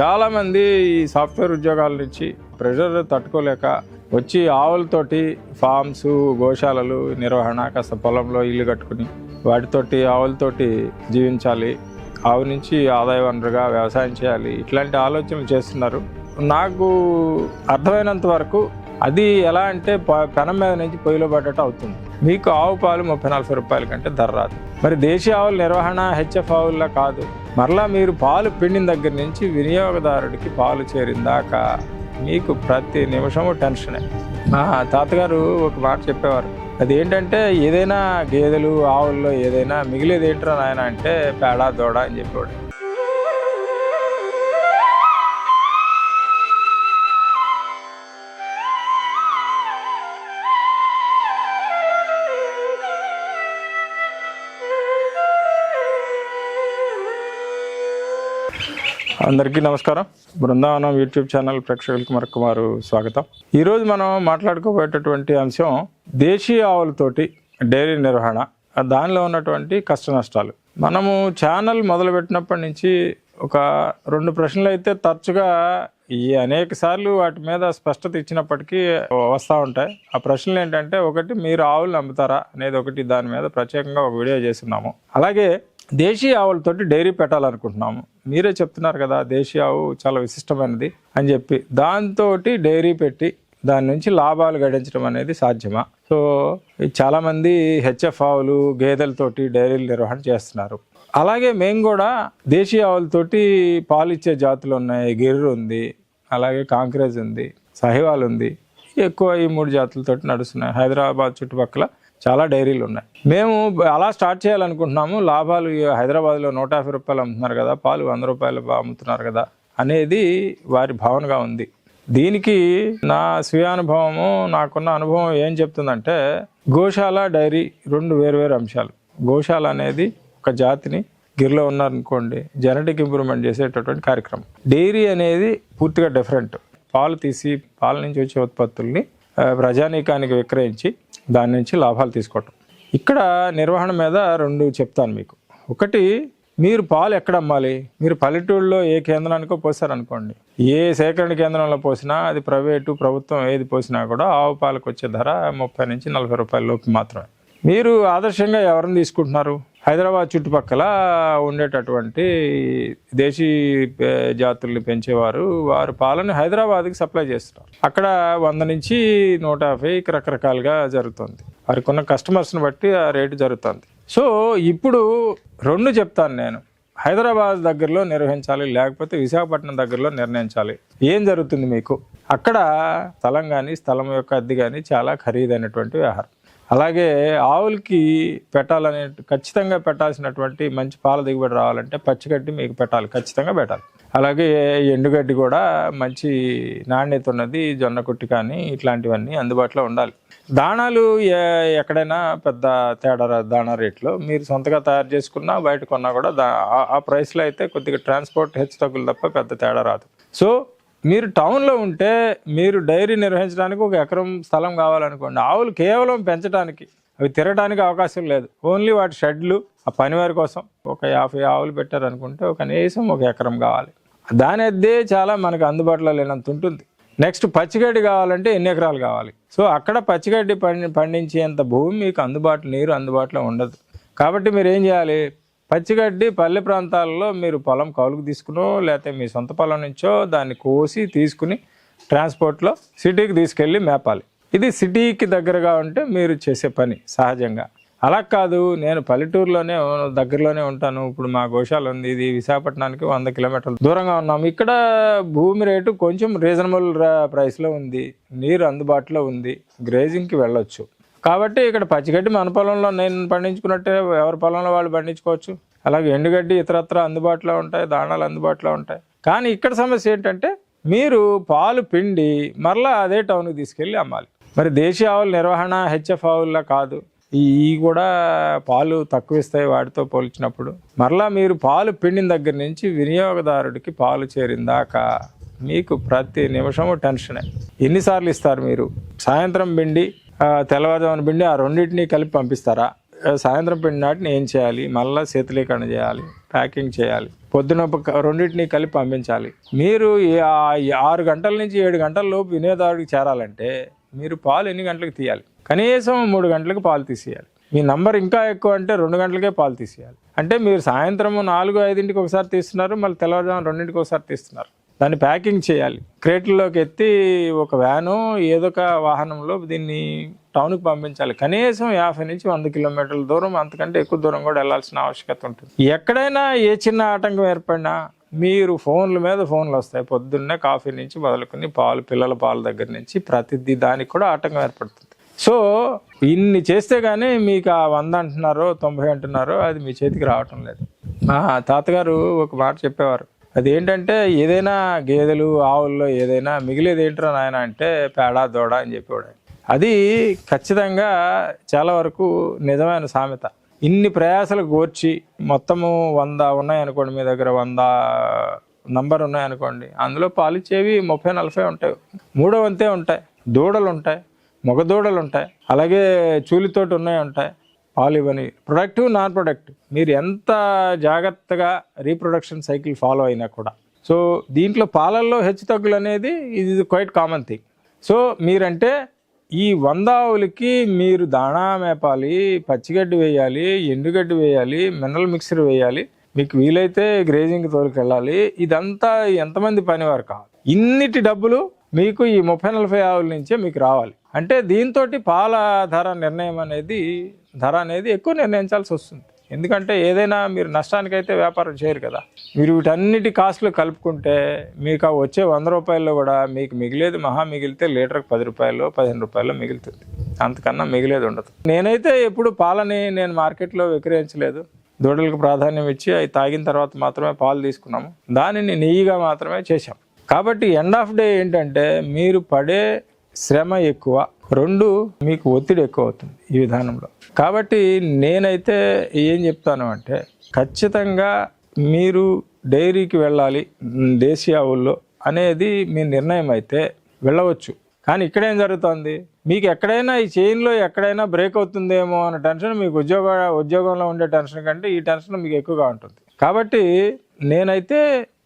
చాలామంది ఈ సాఫ్ట్వేర్ ఉద్యోగాల నుంచి ప్రెషర్ తట్టుకోలేక వచ్చి ఆవులతోటి ఫామ్స్ గోశాలలు నిర్వహణ కాస్త పొలంలో ఇల్లు కట్టుకుని వాటితోటి ఆవులతోటి జీవించాలి. ఆవు నుంచి ఆదాయ వనరుగా వ్యవసాయం చేయాలి. ఇట్లాంటి ఆలోచనలు చేస్తున్నారు. నాకు అర్థమైనంత వరకు అది ఎలా అంటే ప- పెనం మీద నుంచి పొయ్యిలో పడ్డట్టు అవుతుంది. మీకు ఆవు పాలు ముప్పై నలభై రూపాయల కంటే ధర రాదు. మరి దేశీయ ఆవుల నిర్వహణ హెచ్ఎఫ్ ఆవుల్లో కాదు. మరలా మీరు పాలు పిండిన దగ్గర నుంచి వినియోగదారుడికి పాలు చేరిందాకా మీకు ప్రతి నిమిషము టెన్షనే. మా తాతగారు ఒక మాట చెప్పేవారు. అది ఏంటంటే ఏదైనా గేదెలు ఆవుల్లో ఏదైనా మిగిలేది ఏంట్రా నాయన? అంటే పేడ దూడ అని చెప్పేవాడు. అందరికీ నమస్కారం. బృందావనం యూట్యూబ్ ఛానల్ ప్రేక్షకులకు మరొకమారు స్వాగతం. ఈరోజు మనం మాట్లాడుకోబోయేటటువంటి అంశం దేశీయ ఆవులతోటి డైరీ నిర్వహణ దానిలో ఉన్నటువంటి కష్ట నష్టాలు. మనము ఛానల్ మొదలుపెట్టినప్పటి నుంచి ఒక రెండు ప్రశ్నలు అయితే తరచుగా ఈ అనేక సార్లు వాటి మీద స్పష్టత ఇచ్చినప్పటికీ వస్తూ ఉంటాయి. ఆ ప్రశ్నలు ఏంటంటే ఒకటి మీరు ఆవులు అమ్ముతారా అనేది ఒకటి దాని మీద ప్రత్యేకంగా ఒక వీడియో చేస్తున్నాము. అలాగే దేశీయ ఆవులతోటి డైరీ పెట్టాలనుకుంటున్నాము. మీరే చెప్తున్నారు కదా దేశీయ ఆవు చాలా విశిష్టమైనది అని చెప్పి. దాంతో డైరీ పెట్టి దాని నుంచి లాభాలు గడించడం అనేది సాధ్యమా? సో చాలామంది హెచ్ఎఫ్ ఆవులు గేదెలతోటి డైరీలు నిర్వహణ చేస్తున్నారు. అలాగే మేము కూడా దేశీయ ఆవులతోటి పాలు ఇచ్చే జాతులు ఉన్నాయి. గిర్రు ఉంది అలాగే కాంక్రేజ్ ఉంది సహివాల్ ఉంది. ఎక్కువ ఈ మూడు జాతులతోటి నడుస్తున్నాయి. హైదరాబాద్ చుట్టుపక్కల చాలా డైరీలు ఉన్నాయి. మేము అలా స్టార్ట్ చేయాలనుకుంటున్నాము. లాభాలు హైదరాబాద్లో నూట యాభై రూపాయలు అమ్ముతున్నారు కదా పాలు వంద రూపాయలు అమ్ముతున్నారు కదా అనేది వారి భావనగా ఉంది. దీనికి నా స్వీయానుభవము నాకున్న అనుభవం ఏం చెప్తుందంటే గోశాల డైరీ రెండు వేరువేరు అంశాలు. గోశాల అనేది ఒక జాతిని గిరిలో ఉన్నారనుకోండి జెనెటిక్ ఇంప్రూవ్మెంట్ చేసేటటువంటి కార్యక్రమం. డైరీ అనేది పూర్తిగా డిఫరెంట్. పాలు తీసి పాల నుంచి వచ్చే ఉత్పత్తుల్ని ప్రజానీకానికి విక్రయించి దాని నుంచి లాభాలు తీసుకోవటం. ఇక్కడ నిర్వహణ మీద రెండు చెప్తాను మీకు. ఒకటి మీరు పాలు ఎక్కడ అమ్మాలి? మీరు పల్లెటూళ్ళలో ఏ కేంద్రానికో పోసారనుకోండి. ఏ సేకరణ కేంద్రంలో పోసినా అది ప్రైవేటు ప్రభుత్వం ఏది పోసినా కూడా ఆవు పాలకు వచ్చే ధర ముప్పై నుంచి నలభై రూపాయల లోపు మాత్రమే. మీరు ఆదర్శంగా ఎవరిని తీసుకుంటున్నారు? హైదరాబాద్ చుట్టుపక్కల ఉండేటటువంటి దేశీ జాతుల్ని పెంచేవారు. వారు పాలను హైదరాబాద్కి సప్లై చేస్తున్నారు. అక్కడ వంద నుంచి నూట యాభైకి రకరకాలుగా జరుగుతుంది. వారికి ఉన్న కస్టమర్స్ని బట్టి ఆ రేటు జరుగుతుంది. సో ఇప్పుడు రెండు చెప్తాను నేను. హైదరాబాద్ దగ్గరలో నిర్వహించాలి లేకపోతే విశాఖపట్నం దగ్గరలో నిర్ణయించాలి. ఏం జరుగుతుంది మీకు? అక్కడ స్థలం కానీ స్థలం యొక్క అద్దె కానీ చాలా ఖరీదైనటువంటి వ్యవహారం. అలాగే ఆవులకి పెట్టాలనే ఖచ్చితంగా పెట్టాల్సినటువంటి మంచి పాల దిగుబడి రావాలంటే పచ్చిగడ్డి మీకు పెట్టాలి ఖచ్చితంగా పెట్టాలి. అలాగే ఎండుగడ్డి కూడా మంచి నాణ్యత ఉన్నది జొన్న కుట్టి కానీ ఇట్లాంటివన్నీ అందుబాటులో ఉండాలి. దాణాలు ఎక్కడైనా పెద్ద తేడా దాణా రేట్లో. మీరు సొంతగా తయారు చేసుకున్నా బయట కొన్నా కూడా ఆ ప్రైస్లో అయితే కొద్దిగా ట్రాన్స్పోర్ట్ హెచ్చు తగ్గులు తప్ప పెద్ద తేడా రాదు. సో మీరు టౌన్లో ఉంటే మీరు డైరీ నిర్వహించడానికి ఒక ఎకరం స్థలం కావాలనుకోండి. ఆవులు కేవలం పెంచడానికి అవి తిరగడానికి అవకాశం లేదు. ఓన్లీ వాటి షెడ్లు ఆ పనివారి కోసం ఒక యాభై ఆవులు పెట్టారనుకుంటే ఒక కనీసం ఒక ఎకరం కావాలి. దాని అద్దే చాలా మనకు అందుబాటులో లేనంత ఉంటుంది. నెక్స్ట్ పచ్చిగడ్డి కావాలంటే ఎన్ని ఎకరాలు కావాలి? సో అక్కడ పచ్చిగడ్డి పండి పండించేంత భూమి మీకు అందుబాటులో నీరు అందుబాటులో ఉండదు. కాబట్టి మీరు ఏం చేయాలి? పచ్చిగడ్డి పల్లె ప్రాంతాల్లో మీరు పొలం కౌలుకు తీసుకునో లేకపోతే మీ సొంత పొలం నుంచో దాన్ని కోసి తీసుకుని ట్రాన్స్పోర్ట్లో సిటీకి తీసుకెళ్ళి మేపాలి. ఇది సిటీకి దగ్గరగా ఉంటే మీరు చేసే పని సహజంగా. అలా కాదు నేను పల్లెటూరులోనే దగ్గరలోనే ఉంటాను. ఇప్పుడు మా గోశాల ఉంది ఇది విశాఖపట్నానికి వంద కిలోమీటర్లు దూరంగా ఉన్నాము ఇక్కడ భూమి రేటు కొంచెం రీజనబుల్ ప్రైస్లో ఉంది. నీరు అందుబాటులో ఉంది. గ్రేజింగ్కి వెళ్ళొచ్చు. కాబట్టి ఇక్కడ పచ్చిగడ్డి మన పొలంలో నేను పండించుకున్నట్టే ఎవరి పొలంలో వాళ్ళు పండించుకోవచ్చు. అలాగే ఎండుగడ్డి ఇతరత్ర అందుబాటులో ఉంటాయి దాణాలు అందుబాటులో ఉంటాయి. కానీ ఇక్కడ సమస్య ఏంటంటే మీరు పాలు పిండి మరలా అదే టౌన్కి తీసుకెళ్ళి అమ్మాలి. మరి దేశీయ ఆవుల నిర్వహణ హెచ్ఎఫ్ ఆవుల్లా కాదు. ఈ కూడా పాలు తక్కువ ఇస్తాయి వాటితో పోల్చినప్పుడు. మరలా మీరు పాలు పిండిన దగ్గర నుంచి వినియోగదారుడికి పాలు చేరిందాకా మీకు ప్రతి నిమిషము టెన్షనే. ఎన్నిసార్లు ఇస్తారు మీరు? సాయంత్రం పిండి తెల్లవారుజామున పిండి ఆ రెండింటిని కలిపి పంపిస్తారా? సాయంత్రం పిండి నాటిని ఏం చేయాలి? మళ్ళీ శీతలీకరణ చేయాలి ప్యాకింగ్ చేయాలి పొద్దున ఒక రెండింటిని కలిపి పంపించాలి. మీరు ఆరు గంటల నుంచి ఏడు గంటల లోపు వినియోగదారుడికి చేరాలంటే మీరు పాలు ఎన్ని గంటలకు తీయాలి? కనీసం మూడు గంటలకు పాలు తీసేయాలి. మీ నంబర్ ఇంకా ఎక్కువ అంటే రెండు గంటలకే పాలు తీసేయాలి. అంటే మీరు సాయంత్రం నాలుగు ఐదింటికి ఒకసారి తీస్తున్నారు మళ్ళీ తెల్లవారుజాము రెండింటికి ఒకసారి తీస్తున్నారు. దాన్ని ప్యాకింగ్ చేయాలి. క్రేట్లలోకి ఎత్తి ఒక వ్యాను ఏదో ఒక వాహనంలో దీన్ని టౌన్కి పంపించాలి. కనీసం యాభై నుంచి వంద కిలోమీటర్ల దూరం అంతకంటే ఎక్కువ దూరం కూడా వెళ్ళాల్సిన ఆవశ్యకత ఉంటుంది. ఎక్కడైనా ఏ చిన్న ఆటంకం ఏర్పడినా మీరు ఫోన్ల మీద ఫోన్లు వస్తాయి. పొద్దున్నే కాఫీ నుంచి మొదలుకొని పాలు పిల్లల పాల దగ్గర నుంచి ప్రతిదీ దానికి కూడా ఆటంకం ఏర్పడుతుంది. సో ఇన్ని చేస్తే కానీ మీకు ఆ వంద అంటున్నారో తొంభై అంటున్నారో అది మీ చేతికి రావటం లేదు. మా తాతగారు ఒక మాట చెప్పేవారు. అది ఏంటంటే ఏదైనా గేదెలు ఆవుల్లో ఏదైనా మిగిలేది ఏంట్రా నాయన అంటే పేడ దూడ అని చెప్పేవాడు. అది ఖచ్చితంగా చాలా వరకు నిజమైన సామెత. ఇన్ని ప్రయాసాలు గోర్చి మొత్తము వంద ఉన్నాయనుకోండి మీ దగ్గర వంద నంబర్ ఉన్నాయనుకోండి అందులో పాలిచ్చేవి ముప్పై నలభై ఉంటాయి. మూడో వంతే ఉంటాయి. దూడలు ఉంటాయి మగ దూడలు ఉంటాయి. అలాగే చూలితోటి ఉన్నాయి ఉంటాయి. పాలు ఇవని ప్రొడక్టివ్ నాన్ ప్రొడక్టివ్ మీరు ఎంత జాగ్రత్తగా రీప్రొడక్షన్ సైకిల్ ఫాలో అయినా కూడా. సో దీంట్లో పాలల్లో హెచ్చు తగ్గులు అనేది ఇది క్వైట్ కామన్ థింగ్ సో మీరంటే ఈ వంద ఆవులకి మీరు దాణా మేపాలి పచ్చిగడ్డి వేయాలి ఎండుగడ్డి వేయాలి మినరల్ మిక్సర్ వేయాలి మీకు వీలైతే గ్రేజింగ్ తోలుకెళ్ళాలి ఇదంతా ఎంతమంది పనివారు కావాలి ఇన్నిటి డబ్బులు మీకు ఈ ముప్పై నలభై ఆవుల నుంచే మీకు రావాలి. అంటే దీంతో పాల ధర నిర్ణయం అనేది ధర అనేది ఎక్కువ నిర్ణయించాల్సి వస్తుంది. ఎందుకంటే ఏదైనా మీరు నష్టానికైతే వ్యాపారం చేయరు కదా. మీరు వీటన్నిటి కాస్ట్లు కలుపుకుంటే మీకు ఆ వచ్చే వంద రూపాయల్లో కూడా మీకు మిగిలేది మహా మిగిలితే లీటర్కి పది రూపాయలు పదిహేను రూపాయలు మిగులుతుంది. అంతకన్నా మిగిలేదు ఉండదు. నేనైతే ఎప్పుడు పాలని నేను మార్కెట్లో విక్రయించలేదు. దూడలకు ప్రాధాన్యం ఇచ్చి అవి తాగిన తర్వాత మాత్రమే పాలు తీసుకున్నాము. దానిని నెయ్యిగా మాత్రమే చేశాం. కాబట్టి ఎండ్ ఆఫ్ డే ఏంటంటే మీరు పడే శ్రమ ఎక్కువ. రెండు మీకు ఒత్తిడి ఎక్కువ అవుతుంది ఈ విధానంలో. కాబట్టి నేనైతే ఏం చెప్తాను అంటే ఖచ్చితంగా మీరు డైరీకి వెళ్ళాలి దేశీయ ఆవుల్లో అనేది మీ నిర్ణయం అయితే వెళ్ళవచ్చు. కానీ ఇక్కడ ఏం జరుగుతుంది? మీకు ఎక్కడైనా ఈ చైన్లో ఎక్కడైనా బ్రేక్ అవుతుందేమో అనే టెన్షన్ మీకు ఉద్యోగ ఉద్యోగంలో ఉండే టెన్షన్ కంటే ఈ టెన్షన్ మీకు ఎక్కువగా ఉంటుంది. కాబట్టి నేనైతే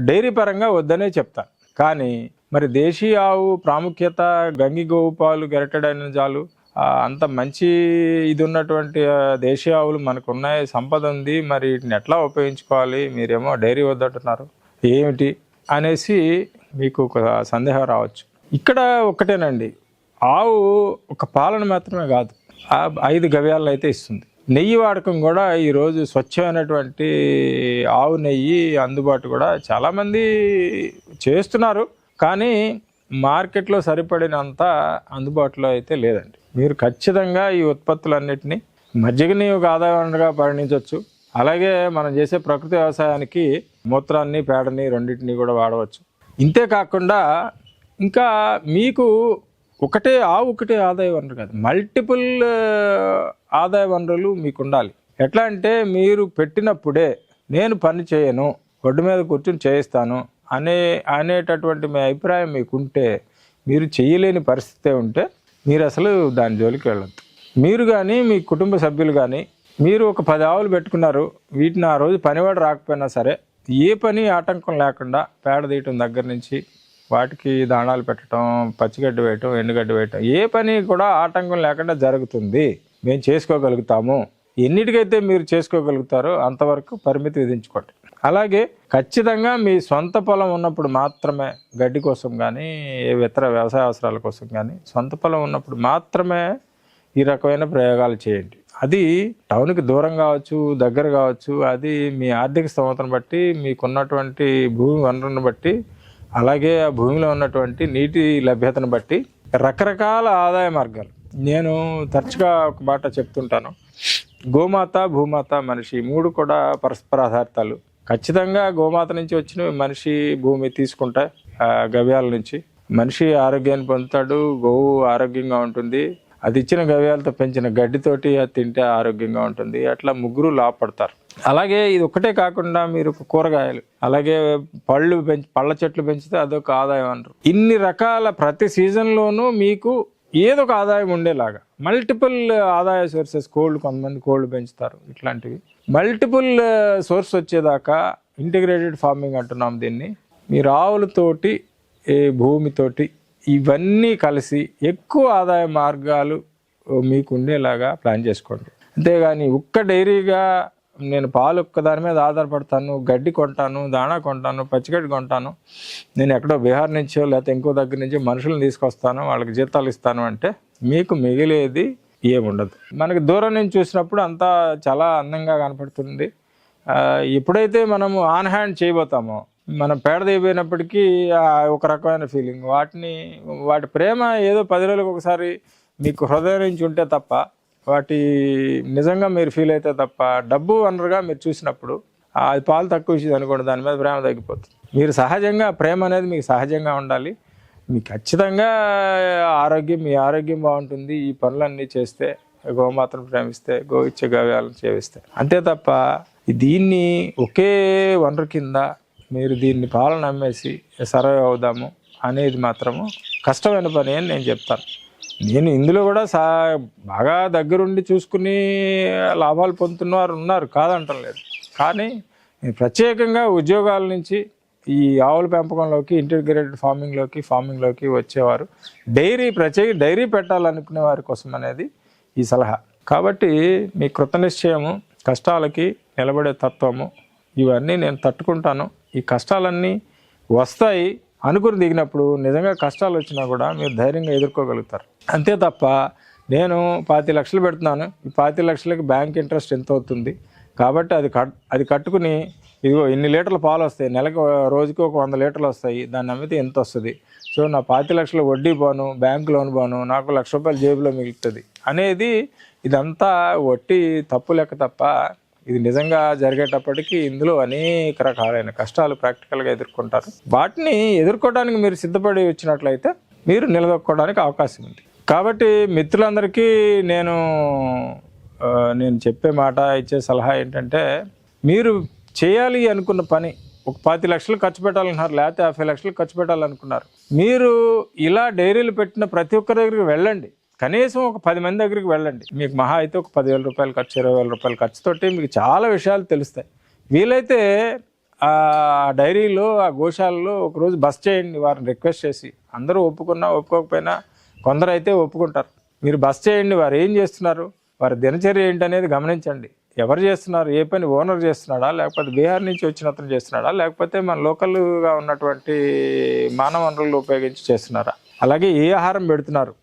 డైరీ పరంగా వద్దనే చెప్తాను. కానీ మరి దేశీయ ఆవు ప్రాముఖ్యత గంగి గోవు పాలు గెరటడైన జాలు. అంత మంచి ఇది ఉన్నటువంటి దేశీయ ఆవులు మనకు ఉన్నాయి సంపద ఉంది మరి వీటిని ఎట్లా ఉపయోగించుకోవాలి మీరేమో డైరీ వద్దంటున్నారు ఏమిటి అనేసి మీకు ఒక సందేహం రావచ్చు. ఇక్కడ ఒక్కటేనండి. ఆవు ఒక పాలన మాత్రమే కాదు ఐదు గవ్యాలను అయితే ఇస్తుంది. నెయ్యి వాడకం కూడా ఈరోజు స్వచ్ఛమైనటువంటి ఆవు నెయ్యి అందుబాటు కూడా చాలామంది చేస్తున్నారు. కానీ మార్కెట్లో సరిపడినంత అందుబాటులో అయితే లేదండి. మీరు ఖచ్చితంగా ఈ ఉత్పత్తులన్నిటినీ మజ్జిగని ఒక ఆదాయ వనరుగా పరిగణించవచ్చు. అలాగే మనం చేసే ప్రకృతి వ్యవసాయానికి మూత్రాన్ని పేడని రెండింటిని కూడా వాడవచ్చు. ఇంతే కాకుండా ఇంకా మీకు ఒకటే ఆవు ఒకటే ఆదాయ వనరు కాదు మల్టిపుల్ ఆదాయ వనరులు మీకు ఉండాలి ఎట్లా అంటే మీరు పెట్టినప్పుడే నేను పని చేయను ఒడ్డు మీద కూర్చుని చేయిస్తాను అనే అనేటటువంటి మీ అభిప్రాయం మీకుంటే మీరు చేయలేని పరిస్థితే ఉంటే మీరు అసలు దాని జోలికి వెళ్ళొద్దు. మీరు కానీ మీ కుటుంబ సభ్యులు కానీ మీరు ఒక పది ఆవులు పెట్టుకున్నారు వీటిని ఆ రోజు పనివాడు రాకపోయినా సరే ఏ పని ఆటంకం లేకుండా పేడ తీయటం దగ్గర నుంచి వాటికి దాణాలు పెట్టడం పచ్చిగడ్డి వేయటం ఎండుగడ్డి వేయటం ఏ పని కూడా ఆటంకం లేకుండా జరుగుతుంది. మేము చేసుకోగలుగుతాము. ఎన్నిటికైతే మీరు చేసుకోగలుగుతారో అంతవరకు పరిమితి విధించుకోండి. అలాగే ఖచ్చితంగా మీ సొంత పొలం ఉన్నప్పుడు మాత్రమే గడ్డి కోసం కానీ ఇతర వ్యవసాయ అవసరాల కోసం కానీ సొంత పొలం ఉన్నప్పుడు మాత్రమే ఈ రకమైన ప్రయోగాలు చేయండి. అది టౌన్కి దూరం కావచ్చు దగ్గర కావచ్చు అది మీ ఆర్థిక స్తోమతను బట్టి మీకున్నటువంటి భూమి వనరును బట్టి అలాగే ఆ భూమిలో ఉన్నటువంటి నీటి లభ్యతను బట్టి రకరకాల ఆదాయ మార్గాలు. నేను తరచుగా ఒక మాట చెప్తుంటాను. గోమాత భూమాత మనిషి మూడు కూడా పరస్పర ఆధారితాలు ఖచ్చితంగా గోమాత నుంచి వచ్చిన మనిషి భూమి తీసుకుంటా ఆ గవ్యాల నుంచి. మనిషి ఆరోగ్యాన్ని పొందుతాడు గోవు ఆరోగ్యంగా ఉంటుంది. అది ఇచ్చిన గవ్యాలతో పెంచిన గడ్డితోటి అది తింటే ఆరోగ్యంగా ఉంటుంది. అట్లా ముగ్గురు లాభపడతారు. అలాగే ఇది ఒకటే కాకుండా మీరు కూరగాయలు అలాగే పళ్ళు పెంచి పళ్ళ చెట్లు పెంచితే అదొక ఆదాయం అంటారు. ఇన్ని రకాల ప్రతి సీజన్లోనూ మీకు ఏదో ఒక ఆదాయం ఉండేలాగా. మల్టిపుల్ uh, ఆదాయ సోర్సెస్ కోల్డ్ కొంతమంది కోల్డ్ పెంచుతారు ఇట్లాంటివి. మల్టిపుల్ సోర్స్ uh, వచ్చేదాకా ఇంటిగ్రేటెడ్ ఫార్మింగ్ అంటున్నాం దీన్ని. మీరు ఆవులతోటి ఏ భూమితోటి ఇవన్నీ కలిసి ఎక్కువ ఆదాయ మార్గాలు uh, మీకు ఉండేలాగా ప్లాన్ చేసుకోండి. అంతేగాని ఒక్క డైరీగా నేను పాలు దాని మీద ఆధారపడతాను గడ్డి కొంటాను దాణా కొంటాను పచ్చిగడ్డి కొంటాను. నేను ఎక్కడో బీహార్ నుంచో లేకపోతే ఇంకో దగ్గర నుంచి మనుషులను తీసుకొస్తాను వాళ్ళకి జీతాలు ఇస్తాను అంటే మీకు మిగిలేది ఏముండదు. మనకి దూరం నుంచి చూసినప్పుడు అంతా చాలా అందంగా కనపడుతుంది. ఎప్పుడైతే మనము ఆన్ హ్యాండ్ చేయబోతామో మనం పేడదైపోయినప్పటికీ ఒక రకమైన ఫీలింగ్ వాటిని వాటి ప్రేమ ఏదో పది రోజులకు ఒకసారి మీకు హృదయం నుంచి ఉంటే తప్ప వాటి నిజంగా మీరు ఫీల్ అయితే తప్ప డబ్బు వనరుగా మీరు చూసినప్పుడు అది పాలు తక్కువ ఇచ్చింది అనుకోండి దాని మీద ప్రేమ తగ్గిపోతుంది. మీరు సహజంగా ప్రేమ అనేది మీకు సహజంగా ఉండాలి. మీకు ఖచ్చితంగా ఆరోగ్యం మీ ఆరోగ్యం బాగుంటుంది. ఈ పనులన్నీ చేస్తే గోమాతను ప్రేమిస్తే గో ఇచ్చే గవ్యాలను చేవిస్తే అంతే తప్ప దీన్ని ఒకే వనరు కింద మీరు దీన్ని పాలన అమ్మేసి సర్వే అవుదాము అనేది మాత్రము కష్టమైన పని అని నేను చెప్తాను. నేను ఇందులో కూడా సా బాగా దగ్గరుండి చూసుకుని లాభాలు పొందుతున్న వారు ఉన్నారు కాదంటం లేదు కానీ ప్రత్యేకంగా ఉద్యోగాల నుంచి ఈ ఆవుల పెంపకంలోకి ఇంటిగ్రేటెడ్ ఫార్మింగ్లోకి ఫార్మింగ్లోకి వచ్చేవారు. డైరీ ప్రత్యేక డైరీ పెట్టాలనుకునే వారి కోసం అనేది ఈ సలహా. కాబట్టి మీ కృత నిశ్చయము కష్టాలకి నిలబడే తత్వము ఇవన్నీ నేను తట్టుకుంటాను. ఈ కష్టాలన్నీ వస్తాయి అనుకుని దిగినప్పుడు నిజంగా కష్టాలు వచ్చినా కూడా మీరు ధైర్యంగా ఎదుర్కోగలుగుతారు. అంతే తప్ప నేను పాతి లక్షలు పెడుతున్నాను. ఈ పాతి లక్షలకి బ్యాంక్ ఇంట్రెస్ట్ ఎంత అవుతుంది? కాబట్టి అది కట్ అది కట్టుకుని ఇదిగో ఇన్ని లీటర్లు పాలు వస్తాయి. నెలకు రోజుకి ఒక వంద లీటర్లు వస్తాయి. దాన్ని అమ్మితే ఎంత వస్తుంది? సో నా పాతి లక్షల వడ్డీ పోను బ్యాంక్ లోన్ పోను నాకు లక్ష రూపాయలు జేబులో మిగులుతుంది. అనేది ఇదంతా వట్టి తప్పు లెక్క తప్ప ఇది నిజంగా జరిగేటప్పటికీ ఇందులో అనేక రకాలైన కష్టాలు ప్రాక్టికల్గా ఎదుర్కొంటారు. వాటిని ఎదుర్కోవడానికి మీరు సిద్ధపడి వచ్చినట్లయితే మీరు నిలదొక్కోవడానికి అవకాశం ఉంది. కాబట్టి మిత్రులందరికీ నేను నేను చెప్పే మాట ఇచ్చే సలహా ఏంటంటే మీరు చేయాలి అనుకున్న పని ఒక పాతి లక్షలు ఖర్చు పెట్టాలనుకున్నారు లేకపోతే యాభై లక్షలు ఖర్చు పెట్టాలనుకున్నారు మీరు ఇలా డైరీలు పెట్టిన ప్రతి ఒక్కరి దగ్గరికి వెళ్ళండి. కనీసం ఒక పది మంది దగ్గరికి వెళ్ళండి. మీకు మహా అయితే ఒక పదివేల రూపాయలు ఖర్చు ఇరవై వేల రూపాయలు ఖర్చుతోటి మీకు చాలా విషయాలు తెలుస్తాయి. వీలైతే ఆ డైరీలో ఆ గోశాలలో ఒకరోజు బస్ చేయండి వారిని రిక్వెస్ట్ చేసి. అందరూ ఒప్పుకున్నా ఒప్పుకోకపోయినా కొందరు అయితే ఒప్పుకుంటారు. మీరు బస్ చేయండి వారు ఏం చేస్తున్నారు? వారి దినచర్య ఏంటనేది గమనించండి. ఎవరు చేస్తున్నారు? ఏ పని ఓనర్ చేస్తున్నాడా? లేకపోతే బీహార్ నుంచి వచ్చిన అతను చేస్తున్నాడా? లేకపోతే మన లోకల్గా ఉన్నటువంటి మానవ వనరులు ఉపయోగించి చేస్తున్నారా? అలాగే ఏ ఆహారం పెడుతున్నారు?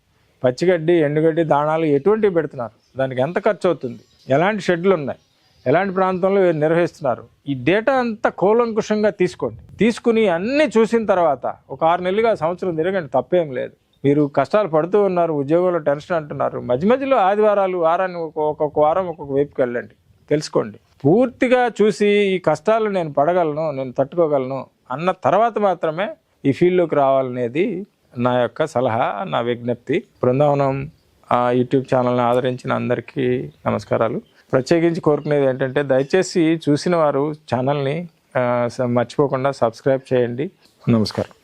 పచ్చిగడ్డి ఎండుగడ్డి దాణాలు ఎటువంటివి పెడుతున్నారు? దానికి ఎంత ఖర్చు అవుతుంది ఎలాంటి షెడ్లు ఉన్నాయి ఎలాంటి ప్రాంతంలో నిర్వహిస్తున్నారు? ఈ డేటా అంతా కూలంకుషంగా తీసుకోండి. తీసుకుని అన్నీ చూసిన తర్వాత ఒక ఆరు నెలలుగా సంవత్సరం తిరగండి తప్పేం లేదు. మీరు కష్టాలు పడుతూ ఉన్నారు ఉద్యోగంలో టెన్షన్ అంటున్నారు. మధ్య మధ్యలో ఆదివారాలు వారాన్ని ఒక్కొక్క ఒక్కొక్క వారం ఒక్కొక్క వైపుకి వెళ్ళండి. తెలుసుకోండి. పూర్తిగా చూసి ఈ కష్టాలు నేను పడగలను నేను తట్టుకోగలను అన్న తర్వాత మాత్రమే ఈ ఫీల్డ్లోకి రావాలనేది నా యొక్క సలహా నా విజ్ఞప్తి. బృందావనం ఆ యూట్యూబ్ ఛానల్ని ఆదరించిన అందరికీ నమస్కారాలు. ప్రత్యేకించి కోరుకునేది ఏంటంటే దయచేసి చూసిన వారు ఛానల్ని మర్చిపోకుండా సబ్స్క్రైబ్ చేయండి. నమస్కారం.